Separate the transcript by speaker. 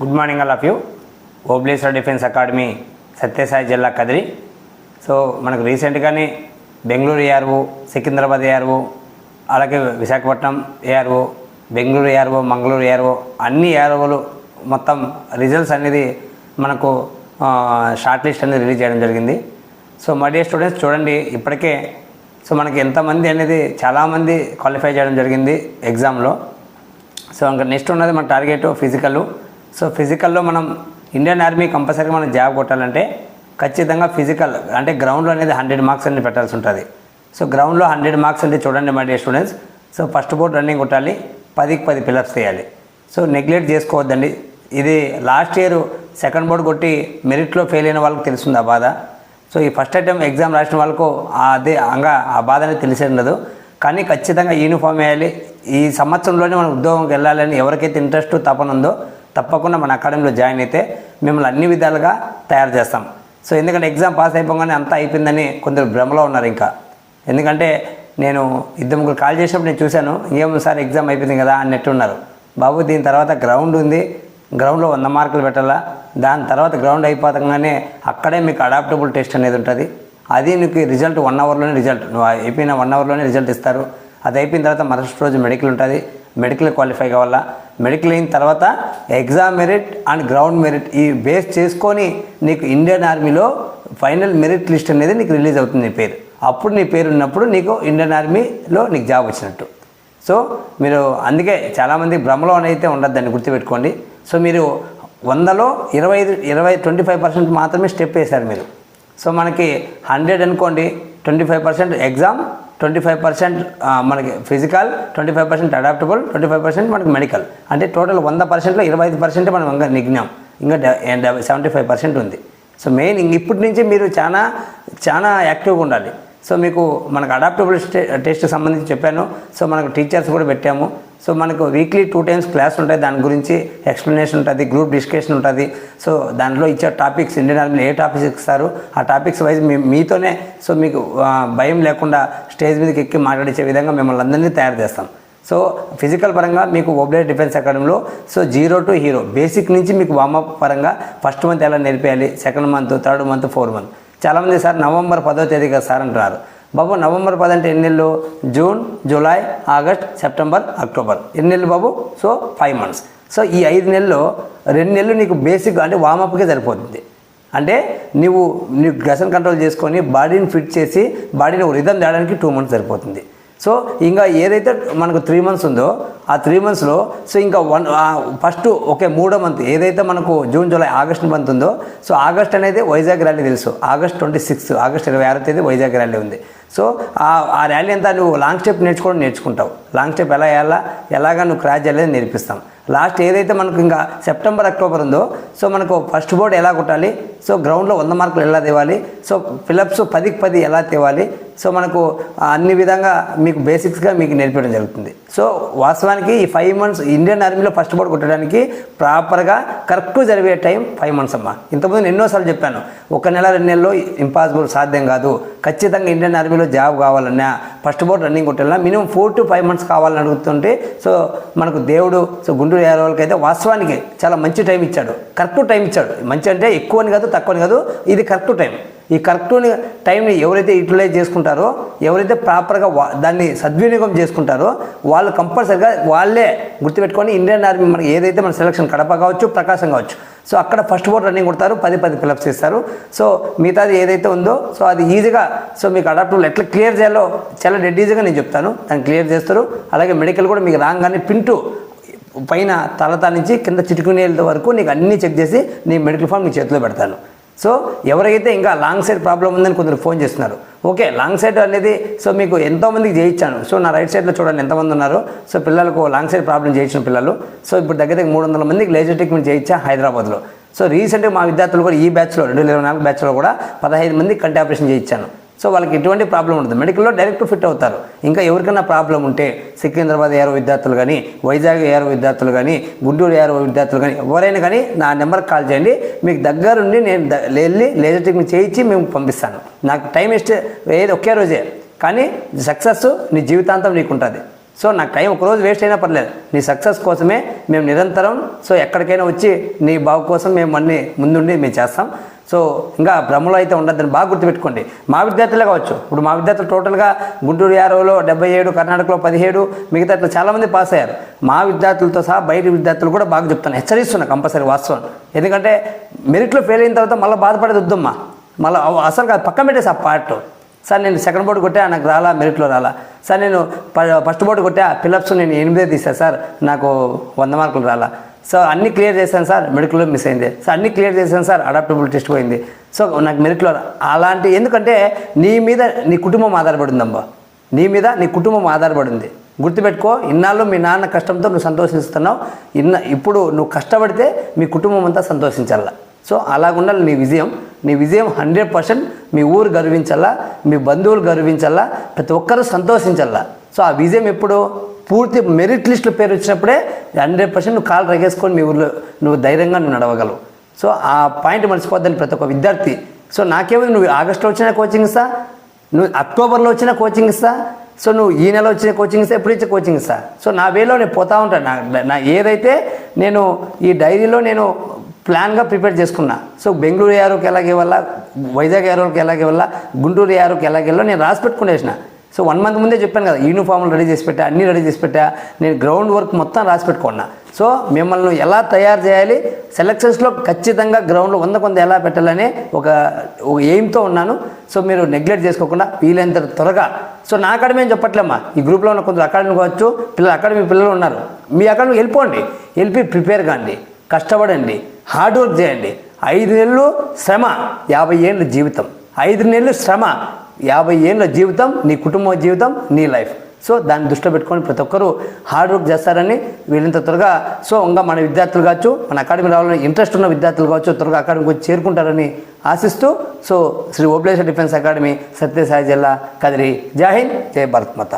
Speaker 1: Good morning all of you. Obleshwara defence academy Satyasai జిల్లా Kadiri. So మనకు రీసెంట్గానే Bengaluru ARO Secunderabad ARO అలాగే Visakhapatnam ARO Bengaluru ARO Mangaluru ARO అన్ని ఏఆర్ఓలు మొత్తం రిజల్ట్స్ అనేది మనకు షార్ట్ లిస్ట్ అనేది రిలీజ్ చేయడం జరిగింది. సో మై స్టూడెంట్స్ చూడండి ఇప్పటికే సో మనకి ఎంతమంది అనేది చాలామంది క్వాలిఫై చేయడం జరిగింది ఎగ్జామ్లో. సో ఇంకా నెక్స్ట్ ఉన్నది మన టార్గెట్ ఫిజికల్. సో ఫిజికల్లో మనం ఇండియన్ ఆర్మీ కంపల్సరీగా మనం జాబ్ కొట్టాలంటే ఖచ్చితంగా ఫిజికల్ అంటే గ్రౌండ్లో అనేది హండ్రెడ్ మార్క్స్ అనేది పెట్టాల్సి ఉంటుంది. సో గ్రౌండ్లో హండ్రెడ్ మార్క్స్ అంటే చూడండి my dear students so first board running కొట్టాలి పదికి పది పిల్లప్స్ చేయాలి సో నెగ్లెక్ట్ చేసుకోవద్దండి. ఇది లాస్ట్ ఇయర్ సెకండ్ బోర్డ్ కొట్టి మెరిట్లో ఫెయిల్ అయిన వాళ్ళకి తెలుస్తుంది ఆ బాధ? సో ఈ ఫస్ట్ అటెంప్ట్ ఎగ్జామ్ రాసిన వాళ్ళకు అదే అంగా ఆ బాధ అనేది తెలిసే ఉండదు. కానీ ఖచ్చితంగా యూనిఫామ్ వేయాలి. ఈ సంవత్సరంలోనే మనం ఉద్యోగంకి వెళ్ళాలని ఎవరికైతే ఇంట్రెస్ట్ తపన ఉందో తప్పకుండా మన అకాడమీలో జాయిన్ అయితే మిమ్మల్ని అన్ని విధాలుగా తయారు చేస్తాం. సో ఎందుకంటే ఎగ్జామ్ పాస్ అయిపోగానే అంతా అయిపోయిందని కొందరు భ్రమలో ఉన్నారు ఇంకా. ఎందుకంటే నేను ఇద్దరు ముగ్గురు కాల్ చేసినప్పుడు నేను చూశాను ఏం సార్ ఎగ్జామ్ అయిపోయింది కదా అన్నట్టు ఉన్నారు బాబు దీని తర్వాత గ్రౌండ్ ఉంది. గ్రౌండ్లో వంద మార్కులు పెట్టాలా? దాని తర్వాత గ్రౌండ్ అయిపోతాగానే అక్కడే మీకు అడాప్టబుల్ టెస్ట్ అనేది ఉంటుంది. అది నీకు రిజల్ట్ వన్ అవర్లోనే రిజల్ట్. నువ్వు అయిపోయిన వన్ అవర్లోనే రిజల్ట్ ఇస్తారు. అది అయిపోయిన తర్వాత మరుసటి రోజు మెడికల్ ఉంటుంది. మెడికల్ క్వాలిఫై కావాలా? మెడికల్ అయిన తర్వాత exam merit and ground merit ఈ బేస్ చేసుకొని నీకు ఇండియన్ ఆర్మీలో ఫైనల్ మెరిట్ లిస్ట్ అనేది నీకు రిలీజ్ అవుతుంది నీ పేరు. అప్పుడు నీ పేరు ఉన్నప్పుడు నీకు ఇండియన్ ఆర్మీలో నీకు జాబ్ వచ్చినట్టు. సో మీరు అందుకే చాలామంది భ్రమలో అయితే ఉండదు దాన్ని గుర్తుపెట్టుకోండి. సో మీరు వందలో ఇరవై ఐదు ఇరవై ట్వంటీ ఫైవ్ పర్సెంట్ మాత్రమే స్టెప్ వేశారు మీరు. సో మనకి హండ్రెడ్ అనుకోండి twenty five percent exam twenty five percent మనకి physical twenty five percent adaptable twenty five percent మనకి మెడికల్. అంటే టోటల్ వంద పర్సెంట్లో ఇరవై ఐదు పర్సెంట్ మనం ఇంకా నిఘ్నాం ఇంకా సెవెంటీ ఫైవ్ పర్సెంట్ ఉంది. సో మెయిన్ ఇప్పటి నుంచి మీరు చాలా చాలా యాక్టివ్గా ఉండాలి. సో మీకు మనకు అడాప్టబుల్ టెస్ట్ సంబంధించి చెప్పాను. సో మనకు టీచర్స్ కూడా పెట్టాము. సో మనకు వీక్లీ టూ టైమ్స్ క్లాస్ ఉంటాయి. దాని గురించి ఎక్స్ప్లెనేషన్ ఉంటుంది గ్రూప్ డిస్కషన్ ఉంటుంది. సో దాంట్లో ఇచ్చే టాపిక్స్ ఇండియన్ ఆర్మీలో ఏ టాపిక్స్ ఇస్తారు? ఆ టాపిక్స్ వైజ్ మీ మీతోనే సో మీకు భయం లేకుండా స్టేజ్ మీదకి ఎక్కి మాట్లాడించే విధంగా మిమ్మల్ని అందరినీ తయారు చేస్తాం. సో ఫిజికల్ పరంగా మీకు ఓబ్లే డిఫెన్స్ అకాడమీలో so zero to hero basic నుంచి మీకు వామప్ పరంగా ఫస్ట్ మంత్ ఎలా నేర్పేయాలి? Second month third month four month చాలామంది సార్ నవంబర్ పదో తేదీ కదా సార్ అంటున్నారు. బాబు నవంబర్ పది అంటే ఎన్ని నెలలు June July August September October. ఎన్ని నెలలు బాబు? So five months. సో ఈ ఐదు నెలల్లో రెండు నెలలు నీకు బేసిక్ అంటే వామప్కే సరిపోతుంది. అంటే నువ్వు నీవు గసన్ కంట్రోల్ చేసుకొని బాడీని ఫిట్ చేసి బాడీని ఒక రిధం తేడానికి టూ మంత్స్ సరిపోతుంది. సో ఇంకా ఏదైతే మనకు త్రీ మంత్స్ ఉందో ఆ త్రీ మంత్స్లో సో ఇంకా వన్ ఫస్ట్ ఓకే మూడో మంత్ ఏదైతే మనకు జూన్ జూలై ఆగస్ట్ మంత్ ఉందో సో ఆగస్ట్ అనేది వైజాగ్ ర్యాలీ తెలుసు. ఆగస్ట్ ట్వంటీ సిక్స్త్ ఆగస్ట్ ఇరవై ఆరో తేదీ వైజాగ్ ర్యాలీ ఉంది. సో ఆ ర్యాలీ అంతా నువ్వు లాంగ్ స్టెప్ నేర్చుకోవడం నేర్చుకుంటావు. లాంగ్ స్టెప్ ఎలా వేయాలా ఎలాగా నువ్వు క్రాచ్ చేయలేదు నేర్పిస్తాం. లాస్ట్ ఏదైతే మనకు ఇంకా సెప్టెంబర్ అక్టోబర్ ఉందో సో మనకు ఫస్ట్ బోర్డ్ ఎలా కొట్టాలి సో గ్రౌండ్లో వంద మార్కులు ఎలా తేవాలి సో ఫిలప్స్ పదికి పది ఎలా తేవాలి సో మనకు అన్ని విధంగా మీకు బేసిక్స్గా మీకు నేర్పించడం జరుగుతుంది. సో వాస్తవానికి ఈ ఫైవ్ మంత్స్ ఇండియన్ ఆర్మీలో ఫస్ట్ బోర్డు కొట్టడానికి ప్రాపర్గా కరెక్ట్ జరిగే టైం ఫైవ్ మంత్స్ అమ్మా. ఇంతకుముందు నేను ఎన్నోసార్లు చెప్పాను ఒక నెల రెండు నెలలో ఇంపాసిబుల్ సాధ్యం కాదు. ఖచ్చితంగా ఇండియన్ ఆర్మీలో జాబ్ కావాలన్నా first board running కొట్టాలన్నా minimum four to five months కావాలని అడుగుతుంటే సో మనకు దేవుడు సో గుంటూరు యాదవ్ వాళ్ళకి అయితే వాస్తవానికి చాలా మంచి టైం ఇచ్చాడు. కరెక్ట్ టైం ఇచ్చాడు. మంచి అంటే ఎక్కువని కాదు తక్కువని కాదు ఇది కరెక్ట్ టైం ఈ కరెక్ట్ టైంని ఎవరైతే యూటిలైజ్ చేసుకుంటారో ఎవరైతే ప్రాపర్గా వా దాన్ని సద్వినియోగం చేసుకుంటారో వాళ్ళు కంపల్సరిగా వాళ్ళే గుర్తుపెట్టుకొని ఇండియన్ ఆర్మీ మనకి ఏదైతే మన సెలక్షన్ కడప కావచ్చు ప్రకాశం కావచ్చు. సో అక్కడ ఫస్ట్ బోర్డ్ రన్నింగ్ కొడతారు పది పది ఫిలప్స్ ఇస్తారు సో మిగతాది ఏదైతే ఉందో సో అది ఈజీగా సో మీకు అడాప్టర్లు ఎట్లా క్లియర్ చేయాలో చాలా డెడ్ ఈజీగా నేను చెప్తాను. దాన్ని క్లియర్ చేస్తారు. అలాగే మెడికల్ కూడా మీకు రాగానే పింటూ పైన తలతా నుంచి కింద చిటుకునేళ్ళ వరకు నీకు అన్నీ చెక్ చేసి నీ మెడికల్ ఫామ్ నీ చేతిలో పెడతాను. సో ఎవరైతే ఇంకా లాంగ్ సైడ్ ప్రాబ్లం ఉందని కొందరు ఫోన్ చేస్తున్నారు. ఓకే లాంగ్ సైడ్ అనేది సో మీకు ఎంతోమందికి చేయించాను. సో నా రైట్ సైడ్లో చూడండి ఎంతమంది ఉన్నారు. సో పిల్లలకు లాంగ్ సైడ్ ప్రాబ్లం చేయించిన పిల్లలు. సో ఇప్పుడు దగ్గర దగ్గర మూడు వందల మందికి లేజర్ ట్రీట్మెంట్ చేయించా హైదరాబాద్లో. సో రీసెంట్గా మా విద్యార్థులు కూడా ఈ బ్యాచ్లో రెండు వేల ఇరవై నాలుగు బ్యాచ్లో కూడా పదహైదు మంది కంటి ఆపరేషన్ చేయించాను. సో వాళ్ళకి ఎటువంటి ప్రాబ్లం ఉండదు మెడికల్లో డైరెక్ట్ ఫిట్ అవుతారు. ఇంకా ఎవరికైనా ప్రాబ్లం ఉంటే సికింద్రాబాద్ ఏరో విద్యార్థులు కానీ వైజాగ్ ఏరో విద్యార్థులు కానీ గుంటూరు ఏరో విద్యార్థులు కానీ ఎవరైనా కానీ నా నెంబర్కి కాల్ చేయండి. మీకు దగ్గరుండి నేను వెళ్ళి లేజర్ ట్రీట్మెంట్ చేయించి మేము పంపిస్తాను. నాకు టైం ఇస్తే ఏది ఒకే రోజే. కానీ సక్సెస్ నీ జీవితాంతం నీకు ఉంటుంది సో నాకు టైం ఒక రోజు వేస్ట్ అయినా పర్లేదు. నీ సక్సెస్ కోసమే మేము నిరంతరం సో ఎక్కడికైనా వచ్చి నీ బాగు కోసం మేము అన్ని ముందుండి మేము చేస్తాం. సో ఇంకా భ్రమలో అయితే ఉండద్దని బాగా గుర్తుపెట్టుకోండి. మా విద్యార్థులే కావచ్చు. ఇప్పుడు మా విద్యార్థులు టోటల్గా గుంటూరు యారవలో డెబ్బై ఏడు కర్ణాటకలో పదిహేడు మిగతా ఇట్లా చాలామంది పాస్ అయ్యారు. మా విద్యార్థులతో సహా బయట విద్యార్థులు కూడా బాగా చెప్తాను హెచ్చరిస్తున్నా కంపల్సరీ వాస్తవం. ఎందుకంటే మెరిట్లో ఫెయిల్ అయిన తర్వాత మళ్ళీ బాధపడేది వద్దమ్మా. మళ్ళీ అసలు కాదు పక్కన పెట్టేసి ఆ పార్ట్. సార్ నేను సెకండ్ బోర్డు కొట్టా నాకు రాలా మెరిట్లో రాలా. సార్ నేను ప- ఫస్ట్ బోర్డు కొట్టా పిల్లప్స్ నేను ఎనిమిదే తీసా సార్ నాకు వంద మార్కులు రాలా. సో అన్నీ క్లియర్ చేశాను సార్ మెడికల్లో మిస్ అయింది. సో అన్నీ క్లియర్ చేశాను సార్ అడాప్టబుల్ టెస్ట్ పోయింది. సో నాకు మెరిట్లో అలాంటి ఎందుకంటే నీ మీద నీ కుటుంబం ఆధారపడిందమ్మా. నీ మీద నీ కుటుంబం ఆధారపడింది. గుర్తుపెట్టుకో ఇన్నాళ్ళు మీ నాన్న కష్టంతో నువ్వు సంతోషిస్తున్నావు ఇన్న ఇప్పుడు నువ్వు కష్టపడితే మీ కుటుంబం అంతా సంతోషించాలా. సో అలాగుండాలి నీ విజయం. నీ విజయం హండ్రెడ్ పర్సెంట్ మీ ఊరు గర్వించాలా మీ బంధువులు గర్వించాలా ప్రతి ఒక్కరూ సంతోషించాలా సో ఆ విజయం ఎప్పుడు పూర్తి మెరిట్ లిస్టులో పేరు వచ్చినప్పుడే హండ్రెడ్ పర్సెంట్ నువ్వు కాలు రగేసుకొని మీ ఊర్లో నువ్వు ధైర్యంగా నువ్వు నడవగలవు. సో ఆ పాయింట్ మర్చిపోద్దని ప్రతి ఒక్క విద్యార్థి. సో నాకేమో నువ్వు ఆగస్టులో వచ్చిన కోచింగ్ ఇస్తా నువ్వు అక్టోబర్లో వచ్చిన కోచింగ్ ఇస్తా సో నువ్వు ఈ నెల వచ్చిన కోచింగ్ ఇస్తా ఎప్పుడు ఇచ్చే కోచింగ్ ఇస్తా. సో నా వేలో నేను పోతా ఉంటాను నా నా ఏదైతే నేను ఈ డైరీలో నేను ప్లాన్గా ప్రిపేర్ చేసుకున్నా. సో బెంగళూరు యారోకి ఎలాగే వల్ల వైజాగ్ యారోకి ఎలాగే వల్ల గుంటూరు యారోకి ఎలాగే వెళ్ళో నేను రాసి పెట్టుకునేసిన సో వన్ మంత్ ముందే చెప్పాను కదా యూనిఫామ్లు రెడీ చేసి పెట్టా అన్నీ రెడీ చేసి పెట్టా నేను గ్రౌండ్ వర్క్ మొత్తం రాసి పెట్టుకున్నా. సో మిమ్మల్ని ఎలా తయారు చేయాలి సెలక్షన్స్లో ఖచ్చితంగా గ్రౌండ్లో వంద కొంత ఎలా పెట్టాలని ఒక ఒక ఎయిమ్తో ఉన్నాను. సో మీరు నెగ్లెక్ట్ చేసుకోకుండా వీలైనంత త్వరగా. సో నా అకాడమీ అని చెప్పట్లేమ్మా ఈ గ్రూప్లో ఉన్న కొందరు అకాడమీ కావచ్చు పిల్లలు అకాడమీ పిల్లలు ఉన్నారు. మీ అకాడమీకి వెళ్ళిపోండి వెళ్ళి ప్రిపేర్ కాండి కష్టపడండి. హార్డ్ వర్క్ చేయండి. ఐదు నెలలు శ్రమ యాభై ఏళ్ళ జీవితం. ఐదు నెలలు శ్రమ యాభై ఏళ్ళ జీవితం నీ కుటుంబ జీవితం నీ లైఫ్ సో దాన్ని దృష్టిలో పెట్టుకొని ప్రతి ఒక్కరూ హార్డ్ వర్క్ చేస్తారని వీళ్ళంత త్వరగా సో ఇంకా మన విద్యార్థులు కావచ్చు మన అకాడమీ రావాలని ఇంట్రెస్ట్ ఉన్న విద్యార్థులు కావచ్చు త్వరగా అకాడమీకి వచ్చి చేరుకుంటారని ఆశిస్తూ so Shri Obleshwara defence academy Satyasai జిల్లా కదిరి. జై జయ భారత్ మాత.